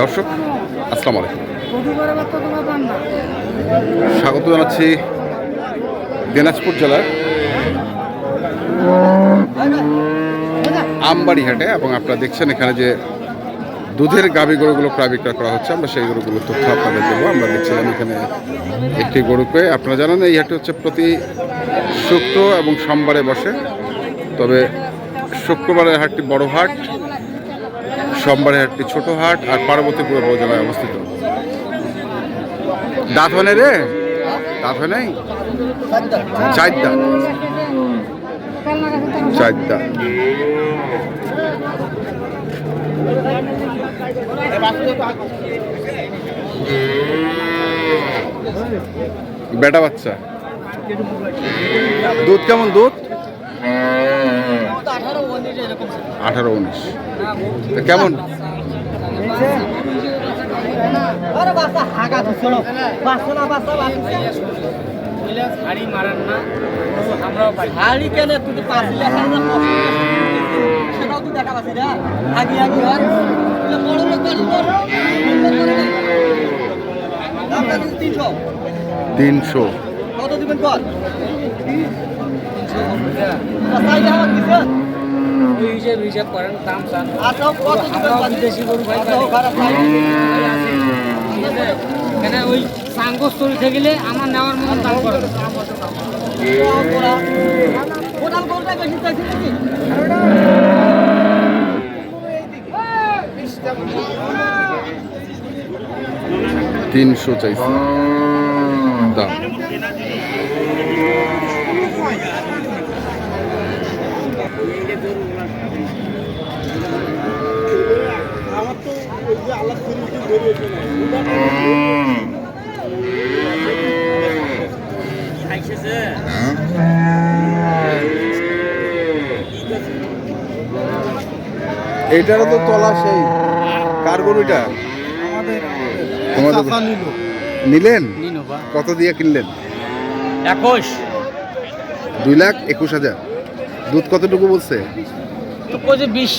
দর্শক আসসালামু আলাইকুম। স্বাগত জানাচ্ছি দিনাজপুর জেলার আমবাড়ি হাটে এবং আপনারা দেখছেন এখানে যে দুধের গাভী গরুগুলো প্রায় বিক্রয় করা হচ্ছে। আমরা সেই গরুগুলোর তথ্য আপনাদের দেবো। আমরা দেখছিলাম এখানে একটি গরুকে আপনারা জানেন এই হাটে হচ্ছে প্রতি শুক্র এবং সোমবারে বসে। তবে শুক্রবারের হাটটি বড় হাট, সোমবারের হাটটি ছোট হাট, আর পার্বতীপুর উপজেলায় অবস্থিত। দাঁত রে? দাঁত হয় নাই? চার বেটা বাচ্চা। দুধ কেমন দুধ? আঠারো উনিশ। তা কেমন? সেটাও তুই দেখা পাচ্ছি আগে আগে তিনশো। কত দিবেন কর? চাইলে আমার হিসেব হিসাব করেন দাম চান আচ্ছা কত দিবেন আমরাও বিদেশি গরু ভাই আচ্ছা। কেন ওই আমার নেওয়ার মতন দাম করে বেশি চাইছি নাকি? তিনশো চাইছে। দাম। এইটারও তো তলা সেই। কার গরুটা তোমাদের নিলেন? কত দিয়ে কিনলেন? একুশ। দুই লাখ একুশ হাজার। দুধ কতটুকু বলছে? তো বিশ।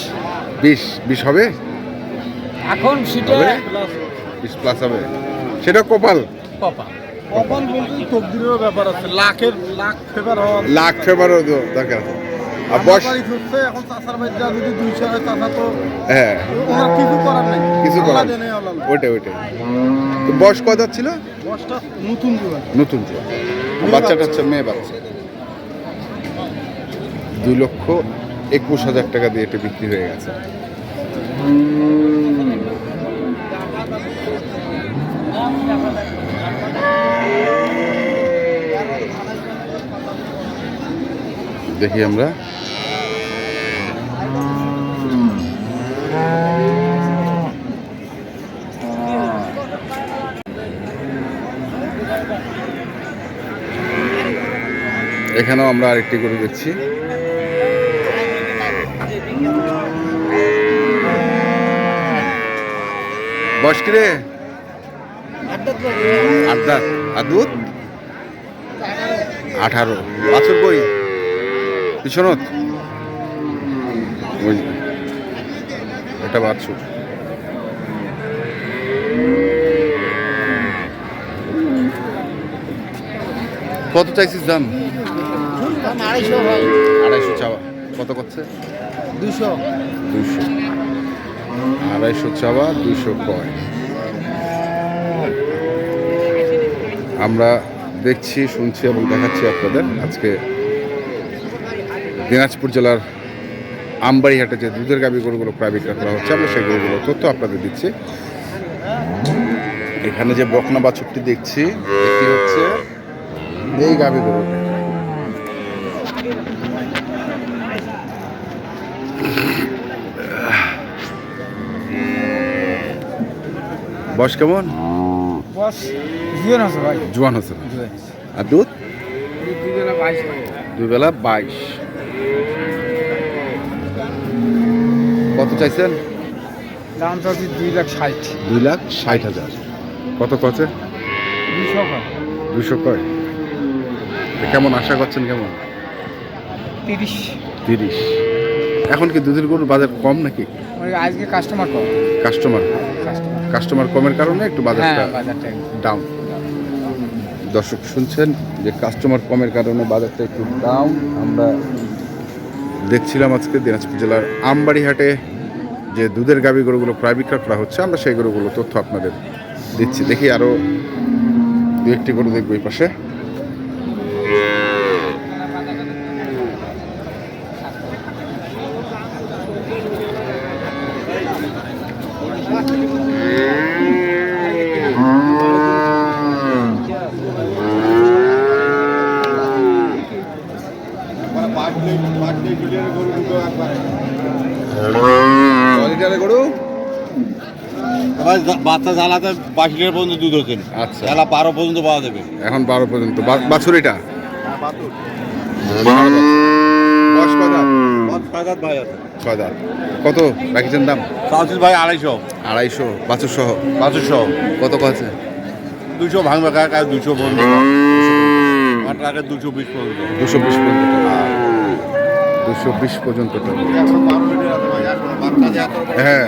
বিশ। বিশ হবে? এখন সিটে হবে? বিশ প্লাস হবে। সেটা কপাল। কপা কখন বলতে তকদিরেরও ব্যাপার আছে। লাখের লাখ ফেভার লাখ ফেবারও দরকার আছে। আর বয়স হয় হ্যাঁ। কিছু করার ওইটাই ওইটাই। তো বয়স ছিল বসটা নতুন নতুন বাচ্চাটা হচ্ছে মেয়ে বাচ্চা। দুই লক্ষ একুশ হাজার টাকা দিয়ে এটা বিক্রি হয়ে গেছে। দেখি আমরা। এখানেও আমরা আরেকটি গরু দেখছি। বয়স কি রে? আট আর দুধ আঠারো। বাছুর বই? পিছনত ওই। এটা বাছুর। কত চাইছিস দাম? আড়াইশো ভাই আড়াইশো চাওয়া। কত করছে? দুশো দুইশো। আড়াইশো চাওয়া দুইশো কয়। আমরা দেখছি শুনছি এবং দেখাচ্ছি আপনাদের আজকে দিনাজপুর জেলার আমবাড়িহাটে যে দুধের গাভী গরুগুলো প্রায় বিক্রয় করা হচ্ছে আমরা সেই গরুগুলো তথ্য আপনাদের দিচ্ছি। এখানে যে বকনা বাছুরটি দেখছি এটি হচ্ছে এই গাভী গরু বয়স কেমন? জোয়ান হচ্ছে আর দুধ? দুজনে বাইশ দুই বেলা বাইশ। কত চাইছেন? দাম চাচ্ছি দুই লাখ ষাট। দুই লাখ ষাট হাজার। কত কছে দুশো দুশো কয়। কেমন আশা করছেন কেমন? তিরিশ। তিরিশ। এখন কি দুধের গরুর বাজার কম নাকি? আজকে কাস্টমার কম। কাস্টমার কাস্টমার কমের কারণে একটু বাজারটা হ্যাঁ ডাউন দর্শক শুনছেন যে কাস্টমার কমের কারণে বাজারটা একটু ডাউন আমরা দেখছিলাম আজকে দিনাজপুর জেলার আমবাড়ি হাটে যে দুধের গাভী গরুগুলো ক্রয় বিক্রয় করা হচ্ছে আমরা সেই গরুগুলো তথ্য আপনাদের দিচ্ছি। দেখি আরও দু একটি গরু দেখব এই পাশে। বাচ্চা জ্বালাতে বাইশ লিটার পর্যন্ত দুধ হচ্ছেন আচ্ছা। জ্বালা বারো পর্যন্ত পাওয়া যাবে। এখন বারো পর্যন্ত। বাছুরিটা? বয়স কয় ছয় দাঁত কত? প্যাকেজের দাম? চাউচিল ভাই আড়াইশো। আড়াইশো বাছুর সহ পাঁচশো কত? আছে দুশো ভাঙবে কার কার দুশো পর্যন্ত। আগে দুশো বিশ পর্যন্ত। দুশো বিশ পর্যন্ত দুশো বিশ পর্যন্ত হ্যাঁ।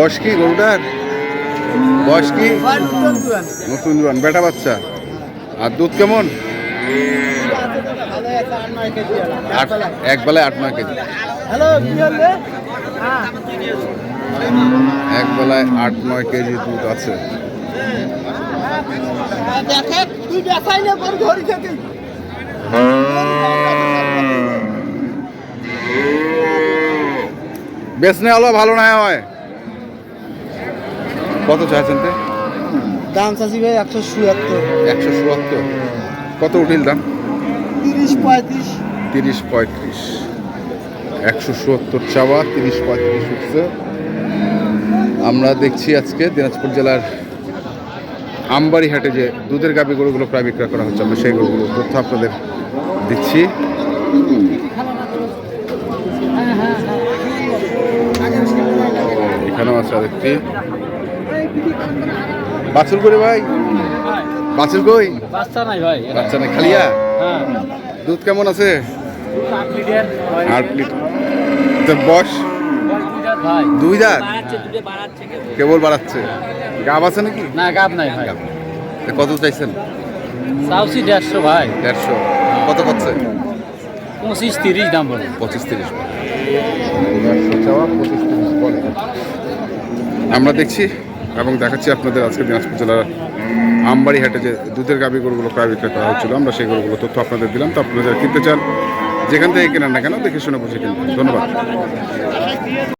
বয়স কি গরুটার? বয়স কি? নতুন জোয়ান বেটা বাচ্চা। আর দুধ কেমন? এক বেলায় আট নয় কেজি। হলে এক বেলায় আট নয় কেজি দুধ আছে। বেচনে হলো ভালো না হয়। কত চাইছেন তে? দাম চাষি ভাই একশো চুয়াত্তর একশো চুয়াত্তর কত উঠিল দাম? তিরিশ পঁয়ত্রিশ। তিরিশ পঁয়ত্রিশ। একশো সত্তর চাওয়া তিরিশ পঁয়ত্রিশ উঠছে। আমরা দেখছি আজকে দিনাজপুর জেলার আমবাড়ি হাটে যে দুধের গাবি গরুগুলো প্রায় বিক্রয় করা হচ্ছে আমরা সেই গরুগুলো তথ্য আপনাদের দিচ্ছি। এখানেও আছে আরেকটি। বাছুর করে ভাই? বাছুর কই? বাচ্চা নাই ভাই। বাচ্চা না খালিয়া? হ্যাঁ। দুধ কেমন আছে? আট লিটার। বয়স? দুই দাঁত কেবল বাড়াচ্ছে। গাব আছে নাকি? না গাব নাই ভাই। কত চাইছেন? চাউসি দেড়শো ভাই। দেড়শো। কত করছে পঁচিশ তিরিশ দাম বলে। পঁচিশ তিরিশ আমরা দেখছি এবং দেখাচ্ছি আপনাদের আজকে দিনাজপুর জেলার আমবাড়ি হাটে যে দুধের গাবি গরুগুলো প্রায় বিক্রয় করা হচ্ছিল আমরা সেই গরুগুলো তথ্য আপনাদের দিলাম। তো আপনারা যারা কিনতে চান, যেখান থেকে কেনেন না কেন, দেখে শুনে বুঝে কিনবেন। ধন্যবাদ।